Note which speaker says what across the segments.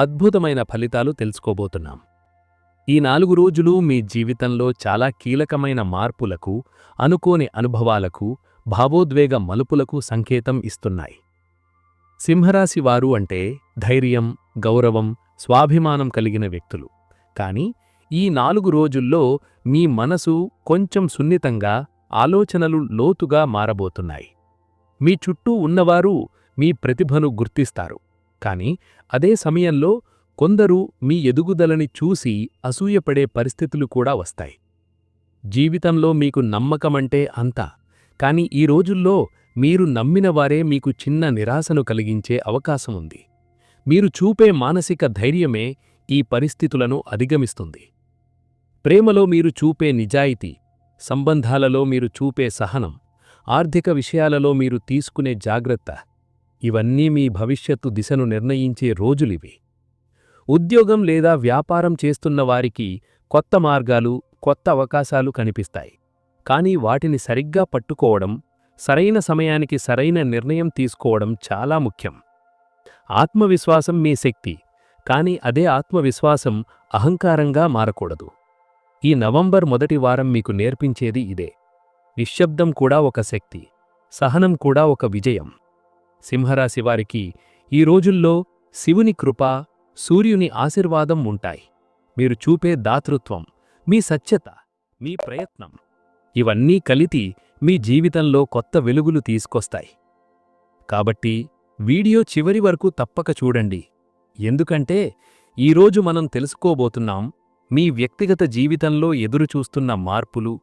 Speaker 1: అద్భుతమైన ఫలితాలు తెలుసుకోబోతున్నాం. ఈ నాలుగు రోజులు మీ జీవితంలో చాలా కీలకమైన మార్పులకు అనుకోని అనుభవాలకు భావోద్వేగ మలుపులకు సంకేతం ఇస్తున్నాయి. సింహరాశి వారు అంటే ధైర్యం గౌరవం స్వాభిమానం కలిగిన వ్యక్తులు. కాని ఈ నాలుగు రోజుల్లో మీ మనసు కొంచెం సున్నితంగా ఆలోచనలు లోతుగా మారబోతున్నాయి. మీ చుట్టూ ఉన్నవారు మీ ప్రతిభను గుర్తిస్తారు. కాని అదే సమయంలో కొందరు మీ ఎదుగుదలని చూసి అసూయపడే పరిస్థితులు కూడా వస్తాయి. జీవితంలో మీకు నమ్మకమంటే అంతా కాని ఈ రోజుల్లో మీరు నమ్మిన వారే మీకు చిన్న నిరాశను కలిగించే అవకాశం ఉంది. మీరు చూపే మానసిక ధైర్యమే ఈ పరిస్థితులను అధిగమిస్తుంది. ప్రేమలో మీరు చూపే నిజాయితీ సంబంధాలలో మీరు చూపే సహనం ఆర్థిక విషయాలలో మీరు తీసుకునే జాగ్రత్త ఇవన్నీ మీ భవిష్యత్తు దిశను నిర్ణయించే రోజులివి. ఉద్యోగం లేదా వ్యాపారం చేస్తున్న వారికి కొత్త మార్గాలు కొత్త అవకాశాలు కనిపిస్తాయి. కానీ వాటిని సరిగ్గా పట్టుకోవడం సరైన సమయానికి సరైన నిర్ణయం తీసుకోవడం చాలా ముఖ్యం. ఆత్మవిశ్వాసం మీ శక్తి కాని అదే ఆత్మవిశ్వాసం అహంకారంగా మారకూడదు. ఈ నవంబర్ మొదటి వారం మీకు నేర్పించేది ఇదే. నిశ్శబ్దం కూడా ఒక శక్తి సహనం కూడా ఒక విజయం. సింహరాశి వారికి ఈ రోజుల్లో శివుని కృప సూర్యుని ఆశీర్వాదం ఉంటాయి. మీరు చూపే దాతృత్వం మీ సత్యత మీ ప్రయత్నం ఇవన్నీ కలితి మీ జీవితంలో కొత్త వెలుగులు తీసుకొస్తాయి. కాబట్టి వీడియో చివరి వరకు తప్పక చూడండి. ఎందుకంటే ఈరోజు మనం తెలుసుకోబోతున్నాం మీ వ్యక్తిగత జీవితంలో ఎదురుచూస్తున్న మార్పులు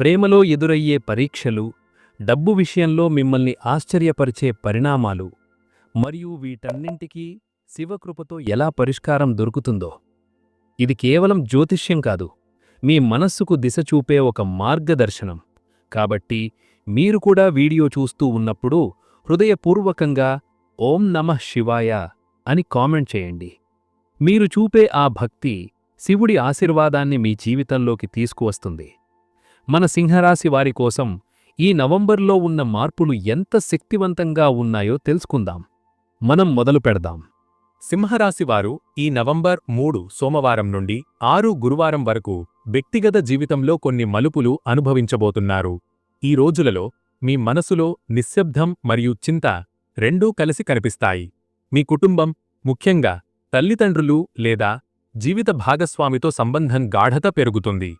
Speaker 1: ప్రేమలో ఎదురయ్యే పరీక్షలు డబ్బు విషయంలో మిమ్మల్ని ఆశ్చర్యపరిచే పరిణామాలు మరియు వీటన్నింటికీ శివకృపతో ఎలా పరిష్కారం దొరుకుతుందో. ఇది కేవలం జ్యోతిష్యం కాదు మీ మనస్సుకు దిశ చూపే ఒక మార్గదర్శనం. కాబట్టి మీరు కూడా వీడియో చూస్తూ ఉన్నప్పుడు హృదయపూర్వకంగా ఓం నమః శివాయ అని కామెంట్ చేయండి. మీరు చూపే ఆ భక్తి శివుడి ఆశీర్వాదాన్ని మీ జీవితంలోకి తీసుకువస్తుంది. మన సింహరాశి వారి కోసం ఈ నవంబర్లో ఉన్న మార్పులు ఎంత శక్తివంతంగా ఉన్నాయో తెలుసుకుందాం. మనం మొదలు పెడదాం.
Speaker 2: సింహరాశివారు ఈ నవంబర్ మూడు సోమవారం నుండి ఆరు గురువారం వరకు వ్యక్తిగత జీవితంలో కొన్ని మలుపులు అనుభవించబోతున్నారు. ఈ రోజులలో మీ మనసులో నిశ్శబ్దం మరియు చింత రెండూ కలిసి కనిపిస్తాయి. మీ కుటుంబం ముఖ్యంగా తల్లిదండ్రులు లేదా జీవిత భాగస్వామితో సంబంధం గాఢత పెరుగుతుంది.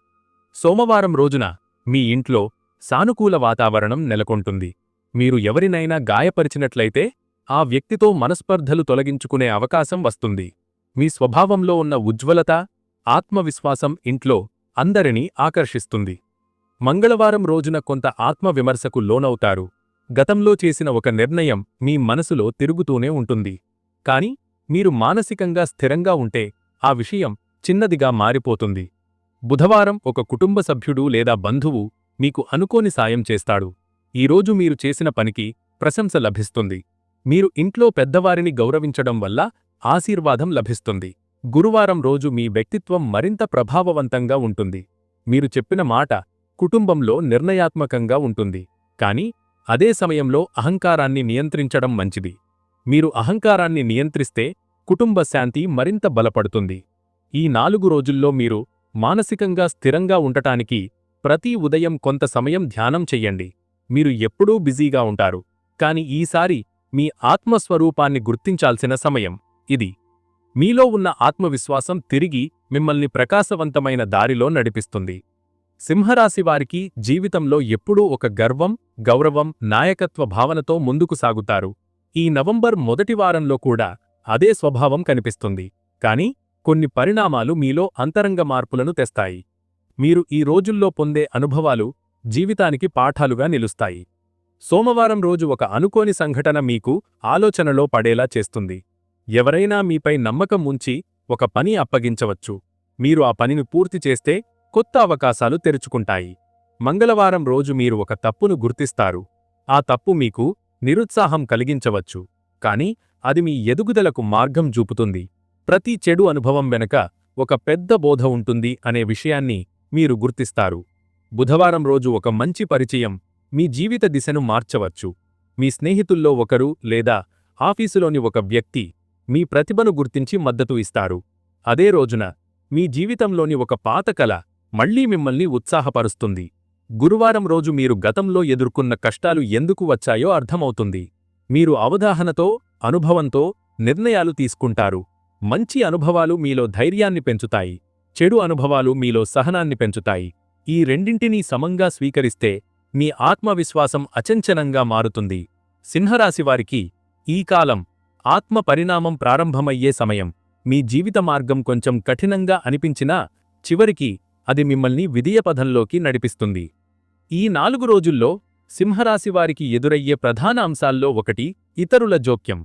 Speaker 2: సోమవారం రోజున మీ ఇంట్లో సానుకూల వాతావరణం నెలకొంటుంది. మీరు ఎవరినైనా గాయపరిచినట్లయితే ఆ వ్యక్తితో మనస్పర్ధలు తొలగించుకునే అవకాశం వస్తుంది. మీ స్వభావంలో ఉన్న ఉజ్వలత ఆత్మవిశ్వాసం ఇంట్లో అందరినీ ఆకర్షిస్తుంది. మంగళవారం రోజున కొంత ఆత్మవిమర్శకు లోనవుతారు. గతంలో చేసిన ఒక నిర్ణయం మీ మనసులో తిరుగుతూనే ఉంటుంది. కాని మీరు మానసికంగా స్థిరంగా ఉంటే ఆ విషయం చిన్నదిగా మారిపోతుంది. బుధవారం ఒక కుటుంబ సభ్యుడు లేదా బంధువు మీకు అనుకోని సాయం చేస్తాడు. ఈరోజు మీరు చేసిన పనికి ప్రశంస లభిస్తుంది. మీరు ఇంట్లో పెద్దవారిని గౌరవించడం వల్ల ఆశీర్వాదం లభిస్తుంది. గురువారం రోజు మీ వ్యక్తిత్వం మరింత ప్రభావవంతంగా ఉంటుంది. మీరు చెప్పిన మాట కుటుంబంలో నిర్ణయాత్మకంగా ఉంటుంది. కాని అదే సమయంలో అహంకారాన్ని నియంత్రించడం మంచిది. మీరు అహంకారాన్ని నియంత్రిస్తే కుటుంబ శాంతి మరింత బలపడుతుంది. ఈ నాలుగు రోజుల్లో మీరు మానసికంగా స్థిరంగా ఉండటానికి ప్రతి ఉదయం కొంత సమయం ధ్యానం చెయ్యండి. మీరు ఎప్పుడూ బిజీగా ఉంటారు. కాని ఈసారి మీ ఆత్మస్వరూపాన్ని గుర్తించాల్సిన సమయం ఇది. మీలో ఉన్న ఆత్మవిశ్వాసం తిరిగి మిమ్మల్ని ప్రకాశవంతమైన దారిలో నడిపిస్తుంది. సింహరాశివారికి జీవితంలో ఎప్పుడూ ఒక గర్వం గౌరవం నాయకత్వ భావనతో ముందుకు సాగుతారు. ఈ నవంబర్ మొదటి వారంలో కూడా అదే స్వభావం కనిపిస్తుంది. కాని కొన్ని పరిణామాలు మీలో అంతరంగ మార్పులను తెస్తాయి. మీరు ఈ రోజుల్లో పొందే అనుభవాలు జీవితానికి పాఠాలుగా నిలుస్తాయి. సోమవారం రోజు ఒక అనుకోని సంఘటన మీకు ఆలోచనలో పడేలా చేస్తుంది. ఎవరైనా మీపై నమ్మకం ఉంచి ఒక పని అప్పగించవచ్చు. మీరు ఆ పనిని పూర్తి చేస్తే కొత్త అవకాశాలు తెరుచుకుంటాయి. మంగళవారం రోజు మీరు ఒక తప్పును గుర్తిస్తారు. ఆ తప్పు మీకు నిరుత్సాహం కలిగించవచ్చు. కాని అది మీ ఎదుగుదలకు మార్గం చూపుతుంది. ప్రతి చెడు అనుభవం వెనక ఒక పెద్ద బోధ ఉంటుంది అనే విషయాన్ని మీరు గుర్తిస్తారు. బుధవారం రోజు ఒక మంచి పరిచయం మీ జీవిత దిశను మార్చవచ్చు. మీ స్నేహితుల్లో ఒకరు లేదా ఆఫీసులోని ఒక వ్యక్తి మీ ప్రతిభను గుర్తించి మద్దతు ఇస్తారు. అదే రోజున మీ జీవితంలోని ఒక పాత కళ మళ్ళీ మిమ్మల్ని ఉత్సాహపరుస్తుంది. గురువారం రోజు మీరు గతంలో ఎదుర్కొన్న కష్టాలు ఎందుకు వచ్చాయో అర్థమవుతుంది. మీరు అవగాహనతో అనుభవంతో నిర్ణయాలు తీసుకుంటారు. మంచి అనుభవాలు మీలో ధైర్యాన్ని పెంచుతాయి. చెడు అనుభవాలు మీలో సహనాన్ని పెంచుతాయి. ఈ రెండింటినీ సమంగా స్వీకరిస్తే మీ ఆత్మవిశ్వాసం అచంచనంగా మారుతుంది. సింహరాశివారికి ఈ కాలం ఆత్మ పరిణామం ప్రారంభమయ్యే సమయం. మీ జీవిత మార్గం కొంచెం కఠినంగా అనిపించినా చివరికి అది మిమ్మల్ని విధియపథంలోకి నడిపిస్తుంది. ఈ నాలుగు రోజుల్లో సింహరాశివారికి ఎదురయ్యే ప్రధాన అంశాల్లో ఒకటి ఇతరుల జోక్యం.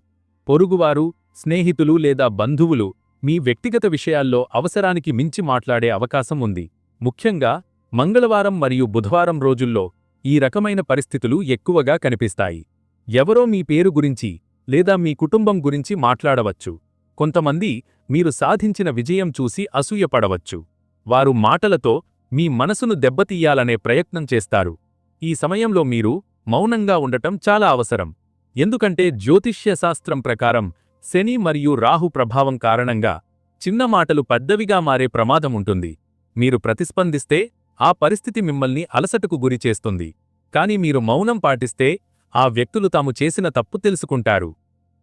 Speaker 2: పొరుగువారు స్నేహితులు లేదా బంధువులు మీ వ్యక్తిగత విషయాల్లో అవసరానికి మించి మాట్లాడే అవకాశం ఉంది. ముఖ్యంగా మంగళవారం మరియు బుధవారం రోజుల్లో ఈ రకమైన పరిస్థితులు ఎక్కువగా కనిపిస్తాయి. ఎవరో మీ పేరు గురించి లేదా మీ కుటుంబం గురించి మాట్లాడవచ్చు. కొంతమంది మీరు సాధించిన విజయం చూసి అసూయపడవచ్చు. వారు మాటలతో మీ మనసును దెబ్బతీయాలనే ప్రయత్నం చేస్తారు. ఈ సమయంలో మీరు మౌనంగా ఉండటం చాలా అవసరం. ఎందుకంటే జ్యోతిష్యశాస్త్రం ప్రకారం శని మరియు రాహు ప్రభావం కారణంగా చిన్న మాటలు పెద్దవిగా మారే ప్రమాదముంటుంది మీరు ప్రతిస్పందిస్తే ఆ పరిస్థితి మిమ్మల్ని అలసటకు గురిచేస్తుంది కాని మీరు మౌనం పాటిస్తే ఆ వ్యక్తులు తాము చేసిన తప్పు తెలుసుకుంటారు.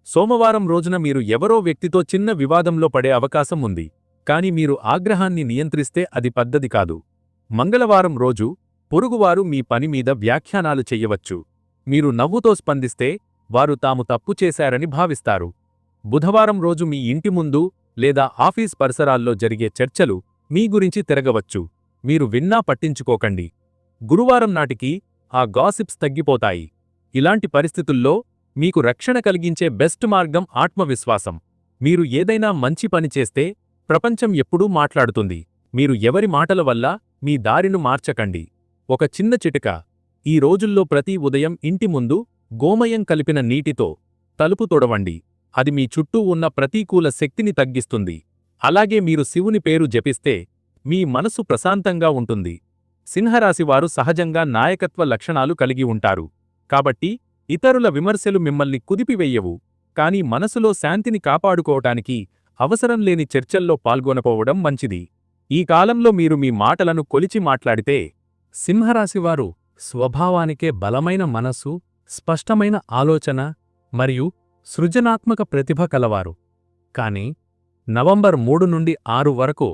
Speaker 2: సోమవారం రోజున మీరు ఎవరో వ్యక్తితో చిన్న వివాదంలో పడే అవకాశం ఉంది. కాని మీరు ఆగ్రహాన్ని నియంత్రిస్తే అది పద్ధతి కాదు. మంగళవారం రోజు పొరుగువారు మీ పని మీద వ్యాఖ్యానాలు చెయ్యవచ్చు మీరు నవ్వుతో స్పందిస్తే వారు తాము తప్పు చేశారని భావిస్తారు. బుధవారం రోజు మీ ఇంటి ముందు లేదా ఆఫీస్ పరిసరాల్లో జరిగే చర్చలు మీ గురించి తిరగవచ్చు. మీరు విన్నా పట్టించుకోకండి. గురువారం నాటికి ఆ గాసిప్స్ తగ్గిపోతాయి. ఇలాంటి పరిస్థితుల్లో మీకు రక్షణ కలిగించే బెస్ట్ మార్గం ఆత్మవిశ్వాసం. మీరు ఏదైనా మంచి పని చేస్తే ప్రపంచం ఎప్పుడూ మాట్లాడుతుంది. మీరు ఎవరి మాటల వల్ల మీ దారిను మార్చకండి. ఒక చిన్న చిటిక. ఈ రోజుల్లో ప్రతి ఉదయం ఇంటి ముందు గోమయం కలిపిన నీటితో తలుపు తొడవండి. అది మీ చుట్టూ ఉన్న ప్రతికూల శక్తిని తగ్గిస్తుంది. అలాగే మీరు శివుని పేరు జపిస్తే మీ మనసు ప్రశాంతంగా ఉంటుంది. సింహరాశివారు సహజంగా నాయకత్వ లక్షణాలు కలిగి ఉంటారు. కాబట్టి ఇతరుల విమర్శలు మిమ్మల్ని కుదిపివెయ్యవు కాని మనసులో శాంతిని కాపాడుకోవటానికి అవసరం లేని చర్చల్లో పాల్గొనపోవడం మంచిది. ఈ కాలంలో మీరు మీ మాటలను కొలిచి మాట్లాడితే
Speaker 1: సింహరాశివారు స్వభావానికే బలమైన మనసు స్పష్టమైన ఆలోచన మరియు సృజనాత్మక ప్రతిభ కలవారు. కాని నవంబర్ మూడు నుండి ఆరు వరకు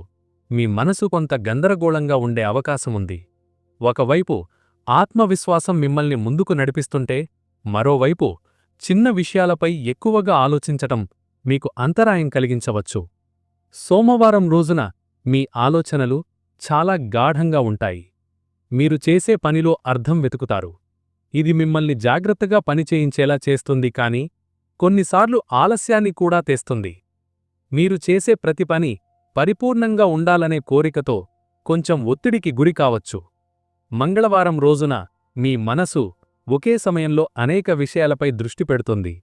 Speaker 1: మీ మనసు కొంత గందరగోళంగా ఉండే అవకాశముంది ఒకవైపు ఆత్మవిశ్వాసం మిమ్మల్ని ముందుకు నడిపిస్తుంటే మరోవైపు చిన్న విషయాలపై ఎక్కువగా ఆలోచించటం మీకు అంతరాయం కలిగించవచ్చు. సోమవారం రోజున మీ ఆలోచనలు చాలా గాఢంగా ఉంటాయి. మీరు చేసే పనిలో అర్థం వెతుకుతారు. ఇది మిమ్మల్ని జాగ్రత్తగా పనిచేయించేలా చేస్తుంది కాని కొన్నిసార్లు ఆలస్యాన్ని కూడా తెస్తుంది. మీరు చేసే ప్రతి పని పరిపూర్ణంగా ఉండాలనే కోరికతో కొంచెం ఒత్తిడికి గురికావచ్చు మంగళవారం రోజున మీ మనసు ఒకే సమయంలో అనేక విషయాలపై దృష్టి పెడుతుంది.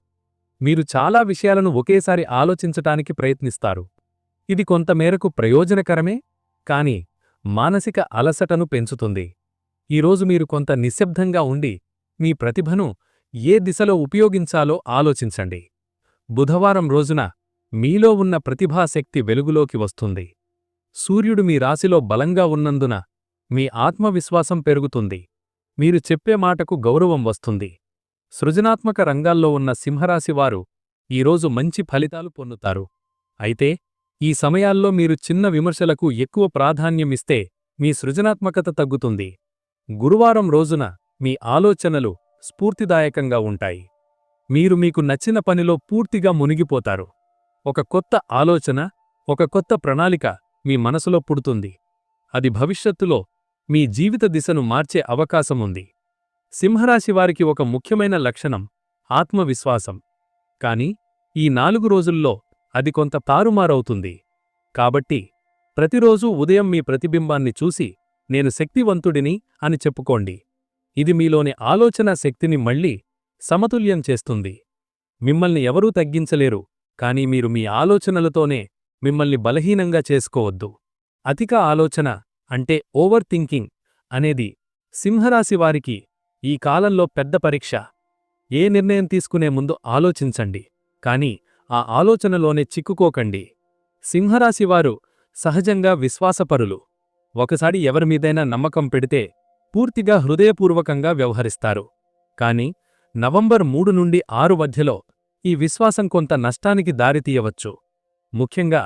Speaker 1: మీరు చాలా విషయాలను ఒకేసారి ఆలోచించటానికి ప్రయత్నిస్తారు. ఇది కొంతమేరకు ప్రయోజనకరమే కాని మానసిక అలసటను పెంచుతుంది. ఈరోజు మీరు కొంత నిశ్శబ్దంగా ఉండి మీ ప్రతిభను ఏ దిశలో ఉపయోగించాలో ఆలోచించండి. బుధవారం రోజున మీలో ఉన్న ప్రతిభాశక్తి వెలుగులోకి వస్తుంది. సూర్యుడు మీ రాశిలో బలంగా ఉన్నందున మీ ఆత్మవిశ్వాసం పెరుగుతుంది. మీరు చెప్పే మాటకు గౌరవం వస్తుంది. సృజనాత్మక రంగాల్లో ఉన్న సింహరాశివారు ఈరోజు మంచి ఫలితాలు పొందుతారు. అయితే ఈ సమయాల్లో మీరు చిన్న విమర్శలకు ఎక్కువ ప్రాధాన్యమిస్తే మీ సృజనాత్మకత తగ్గుతుంది. గురువారం రోజున మీ ఆలోచనలు స్ఫూర్తిదాయకంగా ఉంటాయి. మీరు మీకు నచ్చిన పనిలో పూర్తిగా మునిగిపోతారు. ఒక కొత్త ఆలోచన ఒక కొత్త ప్రణాళిక మీ మనసులో పుడుతుంది. అది భవిష్యత్తులో మీ జీవిత దిశను మార్చే అవకాశముంది సింహరాశివారికి ఒక ముఖ్యమైన లక్షణం ఆత్మవిశ్వాసం. కాని ఈ నాలుగు రోజుల్లో అది కొంత తారుమారవుతుంది. కాబట్టి ప్రతిరోజూ ఉదయం మీ ప్రతిబింబాన్ని చూసి నేను శక్తివంతుడిని అని చెప్పుకోండి. ఇది మీలోని ఆలోచన శక్తిని మళ్ళీ సమతుల్యం చేస్తుంది. మిమ్మల్ని ఎవరూ తగ్గించలేరు కాని మీరు మీ ఆలోచనలతోనే మిమ్మల్ని బలహీనంగా చేసుకోవద్దు. అధిక ఆలోచన అంటే ఓవర్ థింకింగ్ అనేది సింహరాశివారికి ఈ కాలంలో పెద్ద పరీక్ష. ఏ నిర్ణయం తీసుకునే ముందు ఆలోచించండి కాని
Speaker 2: ఆ ఆలోచనలోనే చిక్కుకోకండి. సింహరాశివారు సహజంగా విశ్వాసపరులు. ఒకసారి ఎవరిమీదైనా నమ్మకం పెడితే పూర్తిగా హృదయపూర్వకంగా వ్యవహరిస్తారు. కాని నవంబర్ మూడు నుండి ఆరు మధ్యలో ఈ విశ్వాసం కొంత నష్టానికి దారితీయవచ్చు. ముఖ్యంగా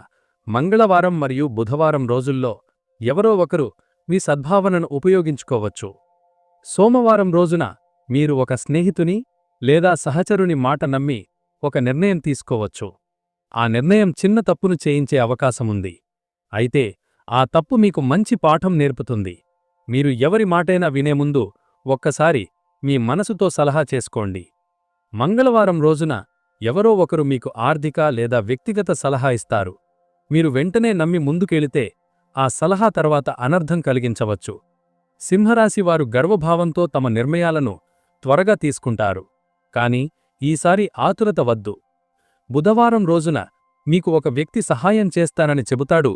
Speaker 2: మంగళవారం మరియు బుధవారం రోజుల్లో ఎవరో ఒకరు మీ సద్భావనను ఉపయోగించుకోవచ్చు. సోమవారం రోజున మీరు ఒక స్నేహితుని లేదా సహచరుని మాట నమ్మి ఒక నిర్ణయం తీసుకోవచ్చు. ఆ నిర్ణయం చిన్న తప్పును చేయించే అవకాశముంది. అయితే ఆ తప్పు మీకు మంచి పాఠం నేర్పుతుంది. మీరు ఎవరి మాటైనా వినే ముందు ఒక్కసారి మీ మనసుతో సలహా చేసుకోండి. మంగళవారం రోజున ఎవరో ఒకరు మీకు ఆర్థిక లేదా వ్యక్తిగత సలహా ఇస్తారు. మీరు వెంటనే నమ్మి ముందుకెళితే ఆ సలహా తర్వాత అనర్థం కలిగించవచ్చు. సింహరాశివారు గర్వభావంతో తమ నిర్ణయాలను త్వరగా తీసుకుంటారు. కాని ఈసారి ఆతురత వద్దు. బుధవారం రోజున మీకు ఒక వ్యక్తి సహాయం చేస్తానని చెబుతాడు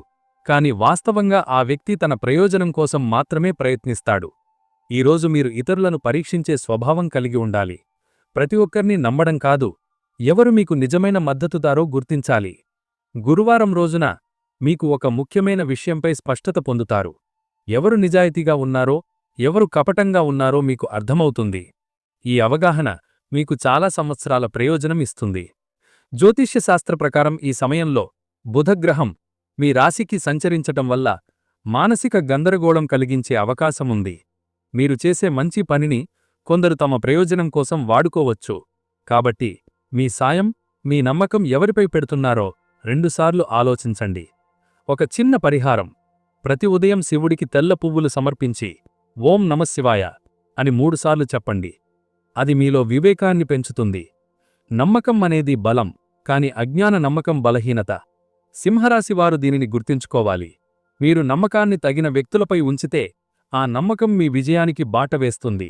Speaker 2: కాని వాస్తవంగా ఆ వ్యక్తి తన ప్రయోజనం కోసం మాత్రమే ప్రయత్నిస్తాడు. ఈరోజు మీరు ఇతరులను పరీక్షించే స్వభావం కలిగి ఉండాలి. ప్రతి ఒక్కర్నీ నమ్మడం కాదు. ఎవరు మీకు నిజమైన మద్దతుదారో గుర్తించాలి. గురువారం రోజున మీకు ఒక ముఖ్యమైన విషయంపై స్పష్టత పొందుతారు. ఎవరు నిజాయితీగా ఉన్నారో ఎవరు కపటంగా ఉన్నారో మీకు అర్థమవుతుంది. ఈ అవగాహన మీకు చాలా సంవత్సరాల ప్రయోజనం ఇస్తుంది. జ్యోతిష్యశాస్త్ర ప్రకారం ఈ సమయంలో బుధగ్రహం మీ రాశికి సంచరించటం వల్ల మానసిక గందరగోళం కలిగించే అవకాశముంది. మీరు చేసే మంచి పనిని కొందరు తమ ప్రయోజనం కోసం వాడుకోవచ్చు. కాబట్టి మీ సాయం మీ నమ్మకం ఎవరిపై పెడుతున్నారో రెండుసార్లు ఆలోచించండి. ఒక చిన్న పరిహారం. ప్రతి ఉదయం శివుడికి తెల్ల పువ్వులు సమర్పించి ఓం నమశివాయ అని మూడుసార్లు చెప్పండి. అది మీలో వివేకాన్ని పెంచుతుంది. నమ్మకం అనేది బలం కాని అజ్ఞాన నమ్మకం బలహీనత. సింహరాశివారు దీనిని గుర్తుంచుకోవాలి. మీరు నమ్మకాన్ని తగిన వ్యక్తులపై ఉంచితే ఆ నమ్మకం మీ విజయానికి బాట వేస్తుంది.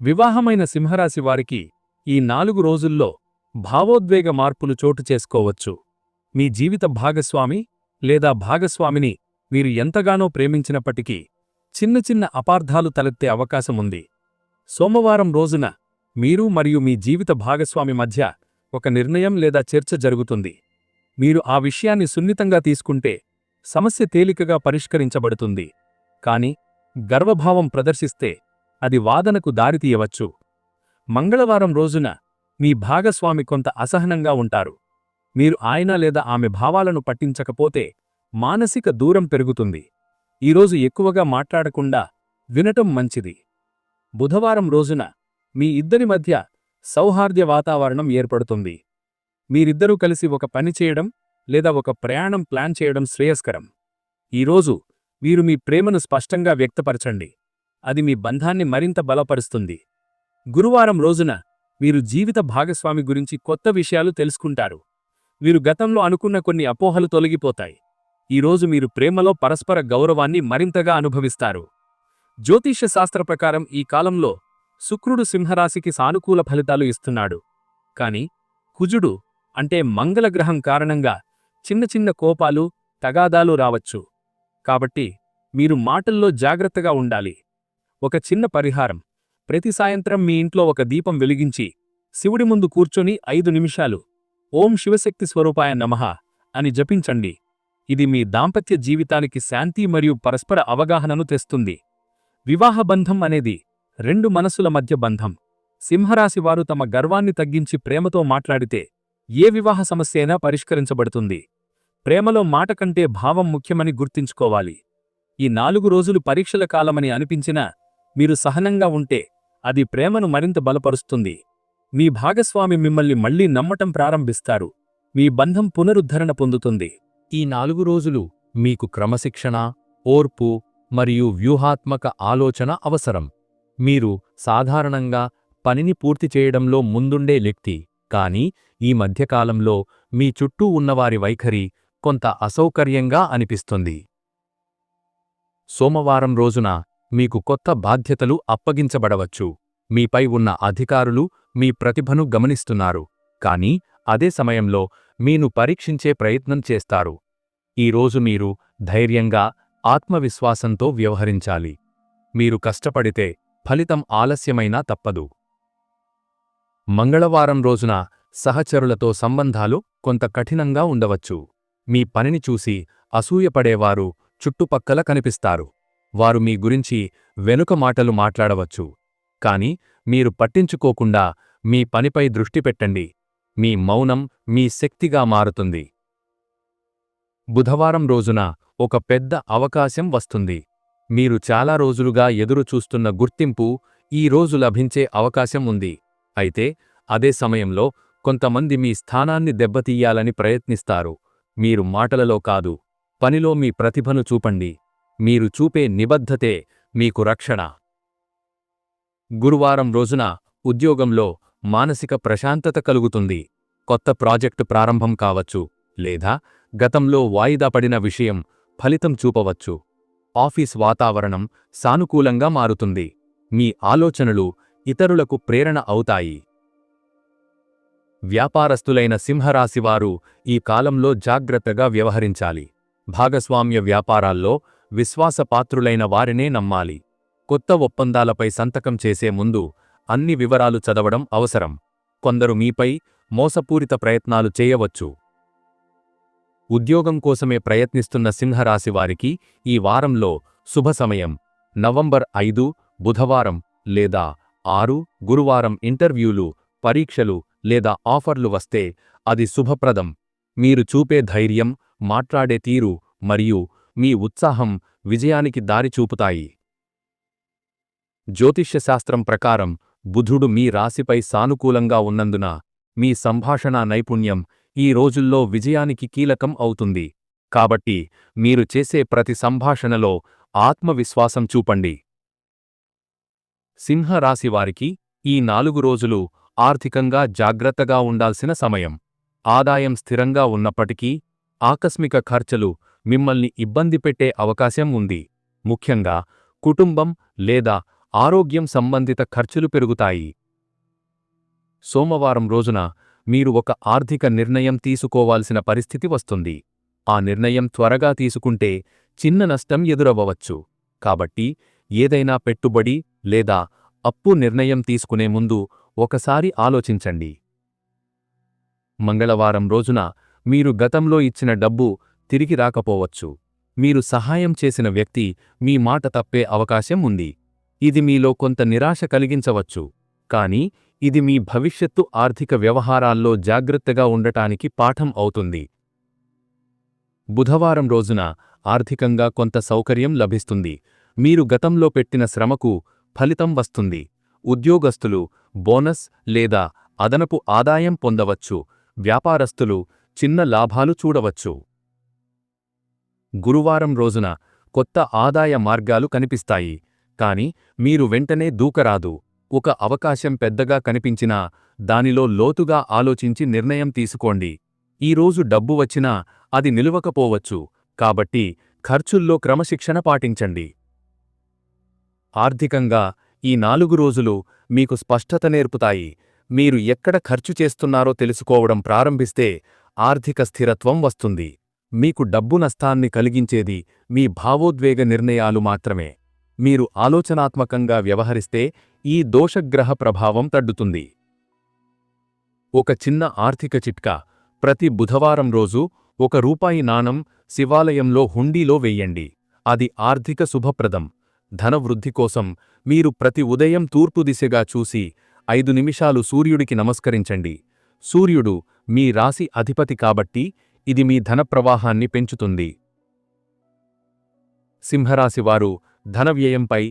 Speaker 2: వివాహమైన సింహరాశివారికి ఈ నాలుగు రోజుల్లో భావోద్వేగ మార్పులు చోటు చేసుకోవచ్చు. మీ జీవిత భాగస్వామి లేదా భాగస్వామిని మీరు ఎంతగానో ప్రేమించినప్పటికీ చిన్న చిన్న అపార్థాలు తలెత్తే అవకాశముంది సోమవారం రోజున మీరు మరియు మీ జీవిత భాగస్వామి మధ్య ఒక నిర్ణయం లేదా చర్చ జరుగుతుంది. మీరు ఆ విషయాన్ని సున్నితంగా తీసుకుంటే సమస్య తేలికగా పరిష్కరించబడుతుంది. కాని గర్వభావం ప్రదర్శిస్తే అది వాదనకు దారితీయవచ్చు మంగళవారం రోజున మీ భాగస్వామి కొంత అసహనంగా ఉంటారు. మీరు ఆయన లేదా ఆమె భావాలను పట్టించకపోతే మానసిక దూరం పెరుగుతుంది. ఈరోజు ఎక్కువగా మాట్లాడకుండా వినటం మంచిది. బుధవారం రోజున మీ ఇద్దరి మధ్య సౌహార్ద్య వాతావరణం ఏర్పడుతుంది. మీరిద్దరూ కలిసి ఒక పని చేయడం లేదా ఒక ప్రయాణం ప్లాన్ చేయడం శ్రేయస్కరం. ఈరోజు మీరు మీ ప్రేమను స్పష్టంగా వ్యక్తపరచండి. అది మీ బంధాన్ని మరింత బలపరుస్తుంది. గురువారం రోజున మీరు జీవిత భాగస్వామి గురించి కొత్త విషయాలు తెలుసుకుంటారు. మీరు గతంలో అనుకున్న కొన్ని అపోహలు తొలగిపోతాయి. ఈరోజు మీరు ప్రేమలో పరస్పర గౌరవాన్ని మరింతగా అనుభవిస్తారు. జ్యోతిష్య శాస్త్ర ప్రకారం ఈ కాలంలో శుక్రుడు సింహరాశికి సానుకూల ఫలితాలు ఇస్తున్నాడు. కాని కుజుడు అంటే మంగళగ్రహం కారణంగా చిన్న చిన్న కోపాలు తగాదాలు రావచ్చు. కాబట్టి మీరు మాటల్లో జాగ్రత్తగా ఉండాలి. ఒక చిన్న పరిహారం. ప్రతి సాయంత్రం మీ ఇంట్లో ఒక దీపం వెలిగించి శివుడి ముందు కూర్చొని ఐదు నిమిషాలు ఓం శివశక్తి స్వరూపాయ నమః అని జపించండి. ఇది మీ దాంపత్య జీవితానికి శాంతి మరియు పరస్పర అవగాహనను తెస్తుంది. వివాహ బంధం అనేది రెండు మనసుల మధ్య బంధం. సింహరాశివారు తమ గర్వాన్ని తగ్గించి ప్రేమతో మాట్లాడితే ఏ వివాహ సమస్యైనా పరిష్కరించబడుతుంది. ప్రేమలో మాట కంటే భావం ముఖ్యమని గుర్తించుకోవాలి. ఈ నాలుగు రోజులు పరీక్షల కాలమని అనిపించినా మీరు సహనంగా ఉంటే అది ప్రేమను మరింత బలపరుస్తుంది. మీ భాగస్వామి మిమ్మల్ని మళ్ళీ నమ్మటం ప్రారంభిస్తారు. మీ బంధం పునరుద్ధరణ పొందుతుంది.
Speaker 1: ఈ నాలుగు రోజులు మీకు క్రమశిక్షణ ఓర్పు మరియు వ్యూహాత్మక ఆలోచన అవసరం. మీరు సాధారణంగా పనిని పూర్తి చేయడంలో ముందుండే వ్యక్తి కానీ ఈ మధ్యకాలంలో మీ చుట్టూ ఉన్నవారి వైఖరి కొంత అసౌకర్యంగా అనిపిస్తుంది. సోమవారం రోజున మీకు కొత్త బాధ్యతలు అప్పగించబడవచ్చు. మీపై ఉన్న అధికారులు మీ ప్రతిభను గమనిస్తున్నారు. కానీ అదే సమయంలో మీను పరీక్షించే ప్రయత్నం చేస్తారు. ఈరోజు మీరు ధైర్యంగా ఆత్మవిశ్వాసంతో వ్యవహరించాలి. మీరు కష్టపడితే ఫలితం ఆలస్యమైనా తప్పదు. మంగళవారం రోజున
Speaker 2: సహచరులతో సంబంధాలు కొంత కఠినంగా ఉండవచ్చు. మీ పనిని చూసి అసూయపడేవారు చుట్టుపక్కల కనిపిస్తారు. వారు మీ గురించి వెనుక మాటలు మాట్లాడవచ్చు. కాని మీరు పట్టించుకోకుండా మీ పనిపై దృష్టి పెట్టండి. మీ మౌనం మీ శక్తిగా మారుతుంది. బుధవారం రోజున ఒక పెద్ద అవకాశం వస్తుంది. మీరు చాలా రోజులుగా ఎదురుచూస్తున్న గుర్తింపు ఈ రోజు లభించే అవకాశం ఉంది. అయితే అదే సమయంలో కొంతమంది మీ స్థానాన్ని దెబ్బతీయాలని ప్రయత్నిస్తారు. మీరు మాటలలో కాదు. పనిలో మీ ప్రతిభను చూపండి. మీరు చూపే నిబద్ధతే మీకు రక్షణ. గురువారం రోజున ఉద్యోగంలో మానసిక ప్రశాంతత కలుగుతుంది. కొత్త ప్రాజెక్టు ప్రారంభం కావచ్చు లేదా గతంలో వాయిదా పడిన విషయం ఫలితం చూపవచ్చు. ఆఫీస్ వాతావరణం సానుకూలంగా మారుతుంది. మీ ఆలోచనలు ఇతరులకు ప్రేరణ అవుతాయి. వ్యాపారస్తులైన సింహరాశివారు ఈ కాలంలో జాగ్రత్తగా వ్యవహరించాలి. భాగస్వామ్య వ్యాపారాల్లో విశ్వాసపాత్రులైన వారినే నమ్మాలి. కొత్త ఒప్పందాలపై సంతకం చేసే ముందు అన్ని వివరాలు చదవడం అవసరం. కొందరు మీపై మోసపూరిత ప్రయత్నాలు చేయవచ్చు. ఉద్యోగం కోసమే ప్రయత్నిస్తున్న సింహరాశివారికి ఈ వారంలో శుభ సమయం. నవంబర్ ఐదు బుధవారం లేదా ఆరు గురువారం ఇంటర్వ్యూలు పరీక్షలు లేదా ఆఫర్లు వస్తే అది శుభప్రదం. మీరు చూపే ధైర్యం మాట్లాడే తీరు మరియు మీ ఉత్సాహం విజయానికి దారి చూపుతాయి. జ్యోతిష్యశాస్త్రం ప్రకారం బుధుడు మీ రాశిపై సానుకూలంగా ఉన్నందున మీ సంభాషణా నైపుణ్యం ఈ రోజుల్లో విజయానికి కీలకం అవుతుంది. కాబట్టి మీరు చేసే ప్రతి సంభాషణలో ఆత్మవిశ్వాసం చూపండి. సింహరాశివారికి ఈ నాలుగు రోజులు ఆర్థికంగా జాగ్రత్తగా ఉండాల్సిన సమయం. ఆదాయం స్థిరంగా ఉన్నప్పటికీ ఆకస్మిక ఖర్చులు మిమ్మల్ని ఇబ్బంది పెట్టే అవకాశం ఉంది. ముఖ్యంగా కుటుంబం లేదా ఆరోగ్యం సంబంధిత ఖర్చులు పెరుగుతాయి. సోమవారం రోజున మీరు ఒక ఆర్థిక నిర్ణయం తీసుకోవాల్సిన పరిస్థితి వస్తుంది. ఆ నిర్ణయం త్వరగా తీసుకుంటే చిన్న నష్టం ఎదురవ్వవచ్చు. కాబట్టి ఏదైనా పెట్టుబడి లేదా అప్పు నిర్ణయం తీసుకునే ముందు ఒకసారి ఆలోచించండి. మంగళవారం రోజున మీరు గతంలో ఇచ్చిన డబ్బు తిరిగి రాకపోవచ్చు. మీరు సహాయం చేసిన వ్యక్తి మీ మాట తప్పే అవకాశం ఉంది. ఇది మీలో కొంత నిరాశ కలిగించవచ్చు. కాని ఇది మీ భవిష్యత్తు ఆర్థిక వ్యవహారాల్లో జాగ్రత్తగా ఉండటానికి పాఠం అవుతుంది. బుధవారం రోజున ఆర్థికంగా కొంత సౌకర్యం లభిస్తుంది. మీరు గతంలో పెట్టిన శ్రమకు ఫలితం వస్తుంది. ఉద్యోగస్తులు బోనస్ లేదా అదనపు ఆదాయం పొందవచ్చు వ్యాపారస్తులు చిన్న లాభాలు చూడవచ్చు. గురువారం రోజున కొత్త ఆదాయ మార్గాలు కనిపిస్తాయి కాని మీరు వెంటనే దూకరాదు. ఒక అవకాశం పెద్దగా కనిపించినా దానిలో లోతుగా ఆలోచించి నిర్ణయం తీసుకోండి. ఈరోజు డబ్బు వచ్చినా అది నిలువకపోవచ్చు కాబట్టి ఖర్చుల్లో క్రమశిక్షణ పాటించండి. ఆర్థికంగా ఈ నాలుగు రోజులు మీకు స్పష్టత నేర్పుతాయి. మీరు ఎక్కడ ఖర్చు చేస్తున్నారో తెలుసుకోవడం ప్రారంభిస్తే ఆర్థిక స్థిరత్వం వస్తుంది. మీకు డబ్బు నష్టాన్ని కలిగించేది మీ భావోద్వేగ నిర్ణయాలు మాత్రమే. మీరు ఆలోచనాత్మకంగా వ్యవహరిస్తే ఈ దోషగ్రహ ప్రభావం తడ్డుతుంది. ఒక చిన్న ఆర్థిక చిట్కా. ప్రతి బుధవారం రోజు ఒక రూపాయి నాణం శివాలయంలో హుండీలో వెయ్యండి అది ఆర్థిక శుభప్రదం. ధనవృద్ధి కోసం మీరు ప్రతి ఉదయం తూర్పు దిశగా చూసి ఐదు నిమిషాలు సూర్యుడికి నమస్కరించండి. సూర్యుడు మీ రాశి అధిపతి కాబట్టి ఇది మీ ధన ప్రవాహాన్ని పెంచుతుంది. సింహరాశివారు ధన వ్యయంపై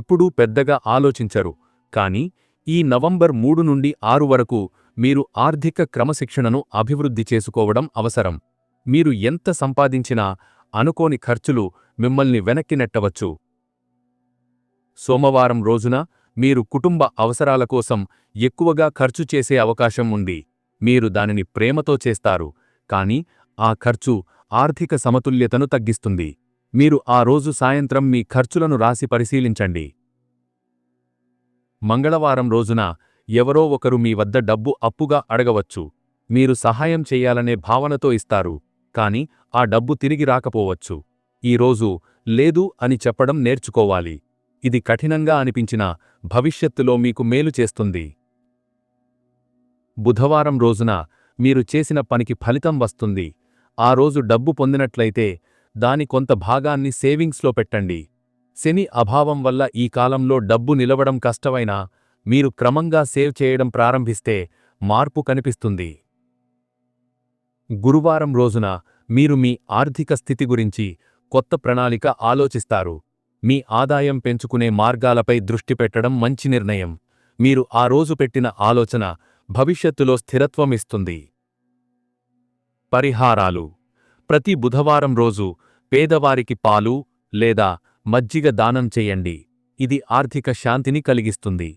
Speaker 2: ఎప్పుడూ పెద్దగా ఆలోచించరు. కాని ఈ నవంబర్ మూడు నుండి ఆరు వరకు మీరు ఆర్థిక క్రమశిక్షణను అభివృద్ధి చేసుకోవడం అవసరం. మీరు ఎంత సంపాదించినా అనుకోని ఖర్చులు మిమ్మల్ని వెనక్కి నెట్టవచ్చు. సోమవారం రోజున మీరు కుటుంబ అవసరాల కోసం ఎక్కువగా ఖర్చు చేసే అవకాశం ఉంది. మీరు దానిని ప్రేమతో చేస్తారు కాని ఆ ఖర్చు ఆర్థిక సమతుల్యతను తగ్గిస్తుంది. మీరు ఆ రోజు సాయంత్రం మీ ఖర్చులను రాసి పరిశీలించండి. మంగళవారం రోజున ఎవరో ఒకరు మీ వద్ద డబ్బు అప్పుగా అడగవచ్చు. మీరు సహాయం చెయ్యాలనే భావనతో ఇస్తారు కాని ఆ డబ్బు తిరిగి రాకపోవచ్చు. ఈరోజు లేదు అని చెప్పడం నేర్చుకోవాలి. ఇది కఠినంగా అనిపించినా భవిష్యత్తులో మీకు మేలు చేస్తుంది. బుధవారం రోజున మీరు చేసిన పనికి ఫలితం వస్తుంది. ఆ రోజు డబ్బు పొందినట్లయితే దాని కొంత భాగాన్ని సేవింగ్స్లో పెట్టండి. శని అభావం వల్ల ఈ కాలంలో డబ్బు నిలవడం కష్టమైనా మీరు క్రమంగా సేవ్ చేయడం ప్రారంభిస్తే మార్పు కనిపిస్తుంది. గురువారం రోజున మీరు మీ ఆర్థిక స్థితి గురించి కొత్త ప్రణాళిక ఆలోచిస్తారు. మీ ఆదాయం పెంచుకునే మార్గాలపై దృష్టి పెట్టడం మంచి నిర్ణయం. మీరు ఆ రోజు పెట్టిన ఆలోచన భవిష్యత్తులో స్థిరత్వం ఇస్తుంది. పరిహారాలు. ప్రతి బుధవారం రోజు పేదవారికి పాలు లేదా మజ్జిగ దానం చేయండి. ఇది ఆర్థిక శాంతిని కలిగిస్తుంది.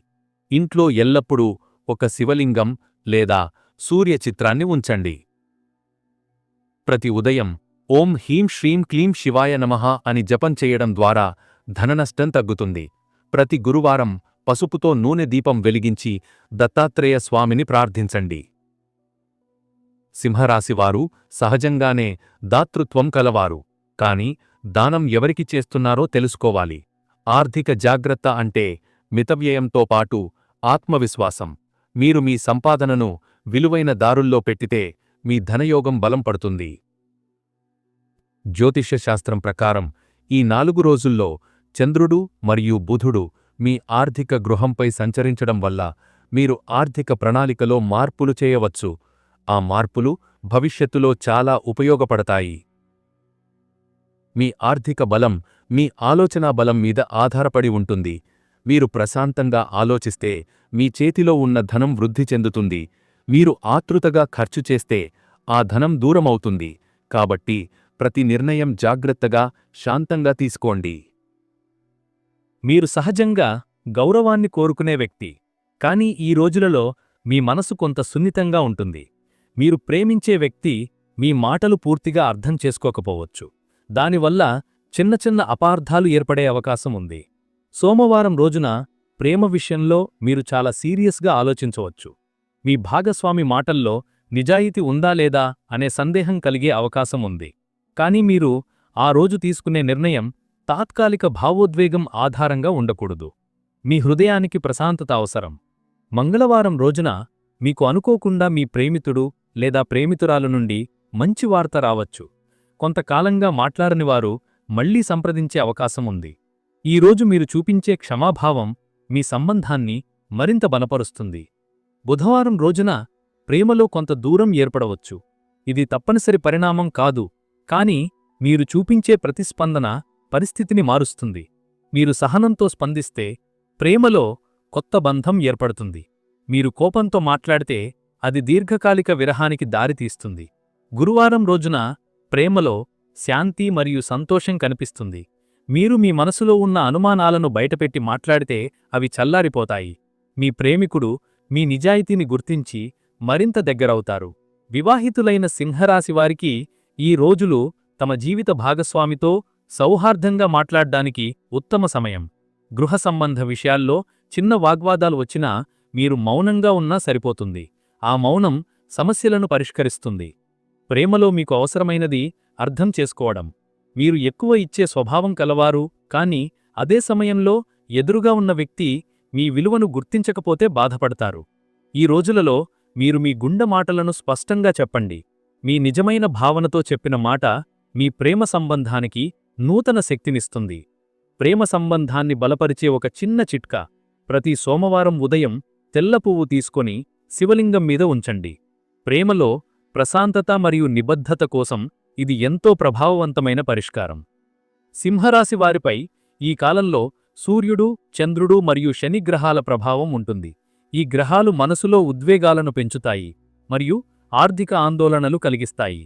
Speaker 2: ఇంట్లో ఎల్లప్పుడూ ఒక శివలింగం లేదా సూర్య చిత్రాన్ని ఉంచండి. ప్రతి ఉదయం ఓం హ్రీం శ్రీం క్లీం శివాయ నమః అని జపం చేయడం ద్వారా ధననష్టం తగ్గుతుంది. ప్రతి గురువారం పసుపుతో నూనె దీపం వెలిగించి దత్తాత్రేయ స్వామిని ప్రార్థించండి. సింహరాశివారు సహజంగానే దాతృత్వం కలవారు. కాని దానం ఎవరికి చేస్తున్నారో తెలుసుకోవాలి. ఆర్థిక జాగ్రత్త అంటే మితవ్యయంతో పాటు ఆత్మవిశ్వాసం. మీరు మీ సంపాదనను విలువైన దారుల్లో పెట్టితే మీ ధనయోగం బలం పడుతుంది. జ్యోతిష్యశాస్త్రం ప్రకారం ఈ నాలుగు రోజుల్లో చంద్రుడు మరియు బుధుడు మీ ఆర్థిక గృహంపై సంచరించడం వల్ల మీరు ఆర్థిక ప్రణాళికలో మార్పులు చేయవచ్చు. ఆ మార్పులు భవిష్యత్తులో చాలా ఉపయోగపడతాయి. మీ ఆర్థిక బలం మీ ఆలోచనా బలం మీద ఆధారపడి ఉంటుంది. మీరు ప్రశాంతంగా ఆలోచిస్తే మీ చేతిలో ఉన్న ధనం వృద్ధి చెందుతుంది. మీరు ఆతృతగా ఖర్చు చేస్తే ఆ ధనం దూరమవుతుంది. కాబట్టి ప్రతి నిర్ణయం జాగ్రత్తగా శాంతంగా తీసుకోండి. మీరు సహజంగా గౌరవాన్ని కోరుకునే వ్యక్తి. కానీ ఈ రోజులలో మీ మనసు కొంత సున్నితంగా ఉంటుంది. మీరు ప్రేమించే వ్యక్తి మీ మాటలు పూర్తిగా అర్థం చేసుకోకపోవచ్చు. దానివల్ల చిన్న చిన్న అపార్థాలు ఏర్పడే అవకాశం ఉంది. సోమవారం రోజున ప్రేమ విషయంలో మీరు చాలా సీరియస్గా ఆలోచించవచ్చు. మీ భాగస్వామి మాటల్లో నిజాయితీ ఉందా లేదా అనే సందేహం కలిగే అవకాశం ఉంది. కానీ మీరు ఆ రోజు తీసుకునే నిర్ణయం తాత్కాలిక భావోద్వేగం ఆధారంగా ఉండకూడదు. మీ హృదయానికి ప్రశాంతత అవసరం. మంగళవారం రోజున మీకు అనుకోకుండా మీ ప్రేమితుడు లేదా ప్రేమితురాలు నుండి మంచి వార్త రావచ్చు. కొంతకాలంగా మాట్లాడని వారు మళ్ళీ సంప్రదించే అవకాశం ఉంది. ఈరోజు మీరు చూపించే క్షమాభావం మీ సంబంధాన్ని మరింత బలపరుస్తుంది. బుధవారం రోజున ప్రేమలో కొంత దూరం ఏర్పడవచ్చు. ఇది తప్పనిసరి పరిణామం కాదు. కాని మీరు చూపించే ప్రతిస్పందన పరిస్థితిని మారుస్తుంది. మీరు సహనంతో స్పందిస్తే ప్రేమలో కొత్త బంధం ఏర్పడుతుంది. మీరు కోపంతో మాట్లాడితే అది దీర్ఘకాలిక విరహానికి దారితీస్తుంది గురువారం రోజున ప్రేమలో శాంతి మరియు సంతోషం కనిపిస్తుంది. మీరు మీ మనసులో ఉన్న అనుమానాలను బయటపెట్టి మాట్లాడితే అవి చల్లారిపోతాయి. మీ ప్రేమికుడు మీ నిజాయితీని గుర్తించి మరింత దగ్గరవుతారు. వివాహితులైన సింహరాశివారికి ఈ రోజులు తమ జీవిత భాగస్వామితో సౌహార్దంగా మాట్లాడ్డానికి ఉత్తమ సమయం. గృహ సంబంధ విషయాల్లో చిన్న వాగ్వాదాలు వచ్చినా మీరు మౌనంగా ఉన్నా సరిపోతుంది. ఆ మౌనం సమస్యలను పరిష్కరిస్తుంది. ప్రేమలో మీకు అవసరమైనది అర్థం చేసుకోవడం. మీరు ఎక్కువ ఇచ్చే స్వభావం కలవారు కాని అదే సమయంలో ఎదురుగా ఉన్న వ్యక్తి మీ విలువను గుర్తించకపోతే బాధపడతారు. ఈ రోజులలో మీరు మీ గుండె మాటలను స్పష్టంగా చెప్పండి. మీ నిజమైన భావనతో చెప్పిన మాట మీ ప్రేమ సంబంధానికి నూతన శక్తినిస్తుంది. ప్రేమ సంబంధాన్ని బలపరిచే ఒక చిన్న చిట్కా. ప్రతి సోమవారం ఉదయం తెల్ల పువ్వు తీసుకొని శివలింగం మీద ఉంచండి. ప్రేమలో ప్రశాంతత మరియు నిబద్ధత కోసం ఇది ఎంతో ప్రభావవంతమైన పరిష్కారం. సింహరాశి వారిపై ఈ కాలంలో సూర్యుడు చంద్రుడు మరియు శనిగ్రహాల ప్రభావం ఉంటుంది. ఈ గ్రహాలు మనసులో ఉద్వేగాలను పెంచుతాయి మరియు ఆర్థిక ఆందోళనలు కలిగిస్తాయి.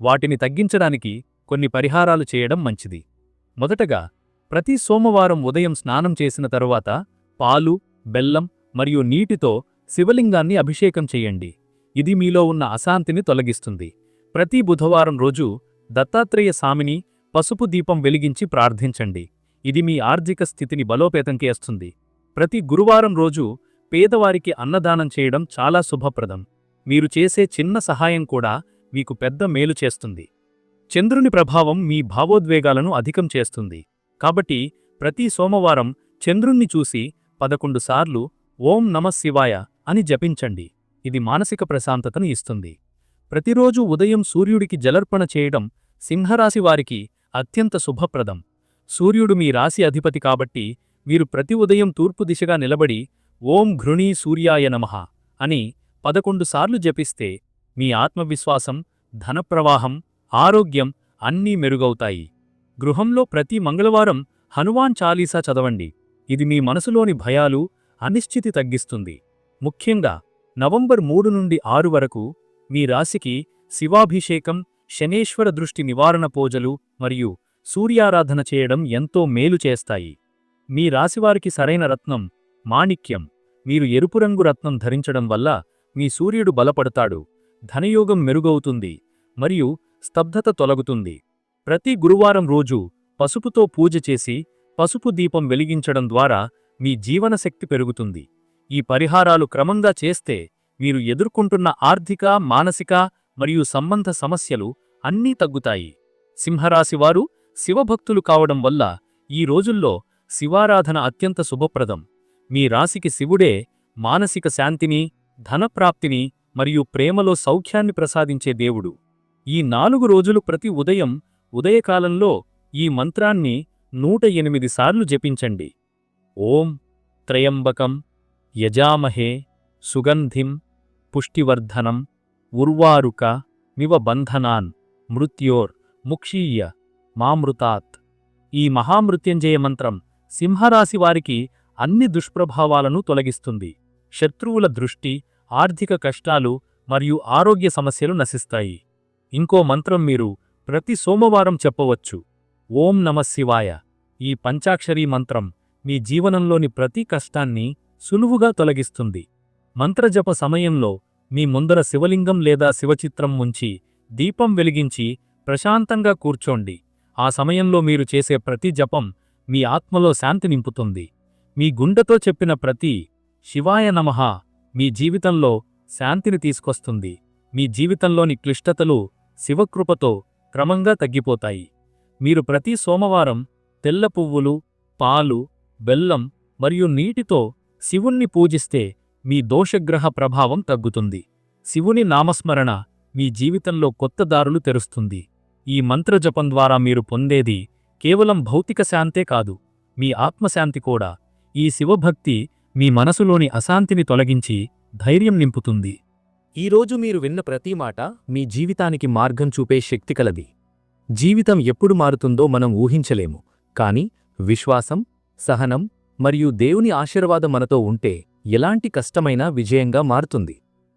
Speaker 2: వాటిని తగ్గించడానికి కొన్ని పరిహారాలు చేయడం మంచిది. మొదటగా ప్రతి సోమవారం ఉదయం స్నానం చేసిన తరువాత పాలు బెల్లం మరియు నీటితో శివలింగాన్ని అభిషేకం చెయ్యండి ఇది మీలో ఉన్న అశాంతిని తొలగిస్తుంది. ప్రతి బుధవారం రోజు దత్తాత్రేయ స్వామిని పసుపు దీపం వెలిగించి ప్రార్థించండి. ఇది మీ ఆర్థిక స్థితిని బలోపేతం చేస్తుంది. ప్రతి గురువారం రోజు పేదవారికి అన్నదానం చేయడం చాలా శుభప్రదం. మీరు చేసే చిన్న సహాయం కూడా మీకు పెద్ద మేలు చేస్తుంది. చంద్రుని ప్రభావం మీ భావోద్వేగాలను అధికం చేస్తుంది. కాబట్టి ప్రతి సోమవారం చంద్రుణ్ణి చూసి పదకొండు సార్లు ఓం నమ శివాయ అని జపించండి.
Speaker 1: ఇది మానసిక ప్రశాంతతను ఇస్తుంది. ప్రతిరోజు ఉదయం సూర్యుడికి జలర్పణ చేయడం సింహరాశి వారికి అత్యంత శుభప్రదం. సూర్యుడు మీ రాశి అధిపతి కాబట్టి వీరు ప్రతి ఉదయం తూర్పు దిశగా నిలబడి ఓం ఘృణీ సూర్యాయ నమః అని పదకొండు సార్లు జపిస్తే మీ ఆత్మవిశ్వాసం ధనప్రవాహం ఆరోగ్యం అన్నీ మెరుగవుతాయి. గృహంలో ప్రతి మంగళవారం హనుమాన్ చాలీసా చదవండి. ఇది మీ మనసులోని భయాలు అనిశ్చితి తగ్గిస్తుంది. ముఖ్యంగా నవంబర్ మూడు నుండి ఆరు వరకు మీ రాశికి శివాభిషేకం శనేశ్వర దృష్టి నివారణ పూజలు మరియు సూర్యారాధన చేయడం ఎంతో మేలు చేస్తాయి. మీ రాశివారికి సరైన రత్నం మాణిక్యం మీరు ఎరుపు రంగు రత్నం ధరించడం వల్ల మీ సూర్యుడు బలపడతాడు. ధనయోగం మెరుగవుతుంది. మరియు స్తబ్దత తొలగుతుంది. ప్రతి గురువారం రోజు పసుపుతో పూజ చేసి పసుపు దీపం వెలిగించడం ద్వారా మీ జీవనశక్తి పెరుగుతుంది. ఈ పరిహారాలు క్రమంగా చేస్తే మీరు ఎదుర్కొంటున్న ఆర్థిక మానసిక మరియు సంబంధ సమస్యలు అన్నీ తగ్గుతాయి. సింహరాశివారు శివభక్తులు కావడం వల్ల ఈ రోజుల్లో శివారాధన అత్యంత శుభప్రదం. మీ రాశికి శివుడే మానసిక శాంతిని ధనప్రాప్తిని మరియు ప్రేమలో సౌఖ్యాన్ని ప్రసాదించే దేవుడు. ఈ నాలుగు రోజులు ప్రతి ఉదయం ఉదయకాలంలో ఈ మంత్రాన్ని నూట ఎనిమిది సార్లు జపించండి. ఓం త్రయంబకం యజామహే సుగంధిం పుష్టివర్ధనం ఉర్వారుక మివ బంధనాన్ మృత్యోర్ ముక్షీయ మామృతాత్. ఈ మహామృత్యంజయ మంత్రం సింహరాశి వారికి అన్ని దుష్ప్రభావాలను తొలగిస్తుంది. శత్రువుల దృష్టి ఆర్థిక కష్టాలు మరియు ఆరోగ్య సమస్యలు నశిస్తాయి. ఇంకో మంత్రం మీరు ప్రతి సోమవారం చెప్పవచ్చు. ఓం నమ శివాయ. ఈ పంచాక్షరీ మంత్రం మీ జీవనంలోని ప్రతి కష్టాన్ని సులువుగా తొలగిస్తుంది. మంత్రజప సమయంలో మీ ముందర శివలింగం లేదా శివచిత్రం ఉంచి దీపం వెలిగించి ప్రశాంతంగా కూర్చోండి. ఆ సమయంలో మీరు చేసే ప్రతి జపం మీ ఆత్మలో శాంతి నింపుతుంది. మీ గుండెతో చెప్పిన ప్రతి శివాయ నమః మీ జీవితంలో శాంతిని తీసుకొస్తుంది. మీ జీవితంలోని క్లిష్టతలు శివకృపతో క్రమంగా తగ్గిపోతాయి. మీరు ప్రతి సోమవారం తెల్ల పువ్వులు పాలు బెల్లం మరియు నీటితో శివుణ్ణి పూజిస్తే మీ దోషగ్రహ ప్రభావం తగ్గుతుంది. శివుని నామస్మరణ మీ జీవితంలో కొత్త దారులు తెరుస్తుంది. ఈ మంత్రజపం ద్వారా మీరు పొందేది కేవలం భౌతిక శాంతే కాదు మీ ఆత్మశాంతి కూడా. ఈ శివభక్తి మీ మనసులోని అశాంతిని తొలగించి ధైర్యం నింపుతుంది. ఈరోజు మీరు విన్న ప్రతి మాట మీ జీవితానికి మార్గం చూపే శక్తి కలది. జీవితం ఎప్పుడు మారుతుందో మనం ఊహించలేము కానీ విశ్వాసం సహనం మరియు దేవుని ఆశీర్వాదం మనతో ఉంటే ఎలాంటి కష్టమైనా విజయంగా మారుతుంది.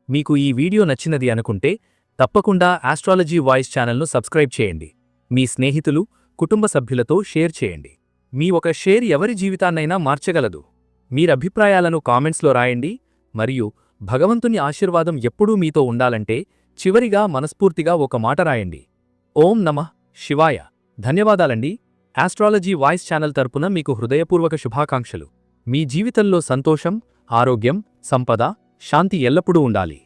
Speaker 1: మీకు ఈ వీడియో నచ్చినది అనుకుంటే తప్పకుండా ఆస్ట్రాలజీ వాయిస్ ఛానల్ను సబ్స్క్రైబ్ చేయండి. మీ స్నేహితులు కుటుంబ సభ్యులతో షేర్ చేయండి. మీ ఒక షేర్ ఎవరి జీవితాన్నైనా మార్చగలదు. మీరభిప్రాయాలను కామెంట్స్లో రాయండి మరియు భగవంతుని ఆశీర్వాదం ఎప్పుడూ మీతో ఉండాలంటే చివరిగా మనస్ఫూర్తిగా ఒక మాట రాయండి. ఓం నమః శివాయ. ధన్యవాదాలండి. ఆస్ట్రాలజీ వాయిస్ ఛానల్ తరపున మీకు హృదయపూర్వక శుభాకాంక్షలు. మీ జీవితంలో సంతోషం ఆరోగ్యం సంపద శాంతి ఎల్లప్పుడూ ఉండాలి.